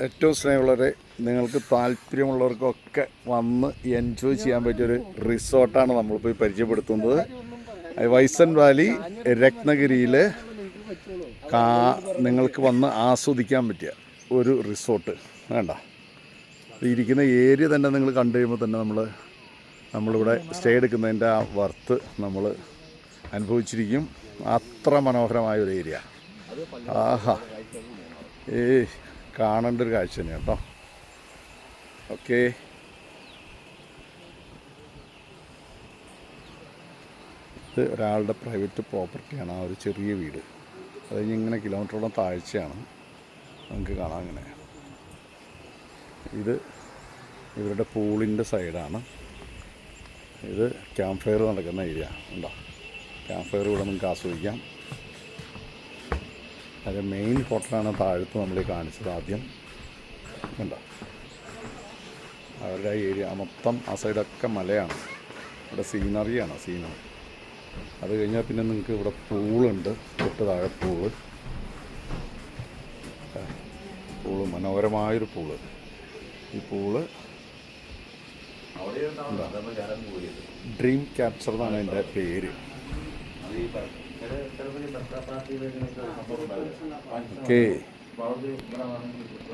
ഏറ്റവും സ്നേഹമുള്ളവരെ നിങ്ങൾക്ക് താല്പര്യമുള്ളവർക്കൊക്കെ വന്ന് എൻജോയ് ചെയ്യാൻ പറ്റിയൊരു റിസോർട്ടാണ് നമ്മളിപ്പോൾ ഈ പരിചയപ്പെടുത്തുന്നത്. വൈസൻ വാലി രത്നഗിരിയിൽ കാ നിങ്ങൾക്ക് വന്ന് ആസ്വദിക്കാൻ പറ്റിയ ഒരു റിസോർട്ട്. വേണ്ട. ഇരിക്കുന്ന ഏരിയ തന്നെ നിങ്ങൾ കണ്ടു കഴിയുമ്പോൾ തന്നെ നമ്മൾ നമ്മളിവിടെ സ്റ്റേ എടുക്കുന്നതിന്റെ ആ വർത്ത് നമ്മൾ അനുഭവിച്ചിരിക്കും. അത്ര മനോഹരമായ ഒരു ഏരിയ. ആഹാ. ഏയ്. കാണേണ്ട ഒരു കാഴ്ച തന്നെ കേട്ടോ ഓക്കെ. ഇത് ഒരാളുടെ പ്രൈവറ്റ് പ്രോപ്പർട്ടിയാണ് ആ ഒരു ചെറിയ വീട്. അത് ഇങ്ങനെ കിലോമീറ്ററോളം താഴ്ചയാണ്. നമുക്ക് കാണാം അങ്ങനെ. ഇത് ഇവരുടെ പൂളിന്റെ സൈഡാണ്. ഇത് ക്യാമ്പ് ഫയർ നടക്കുന്ന ഏരിയ. ഉണ്ടോ? ക്യാമ്പ് ഫയർ ഇവിടെ നിങ്ങൾക്ക് ആസ്വദിക്കാം. അത് മെയിൻ ഹോട്ടലാണ് താഴത്ത് നമ്മൾ ഈ കാണിച്ചത് ആദ്യം. കണ്ടോ? അവരുടെ ആ ഏരിയ മൊത്തം ആ സൈഡൊക്കെ മലയാണ്. ഇവിടെ സീനറിയാണ് സീനറി അത് കഴിഞ്ഞാൽ പിന്നെ നിങ്ങൾക്ക് ഇവിടെ പൂളുണ്ട് തൊട്ട് താഴെ പൂൾ പൂൾ മനോഹരമായൊരു പൂൾ ഈ പൂൾ ഡ്രീം ക്യാപ്ചർ എന്നാണ് എന്റെ പേര്. ഓക്കേ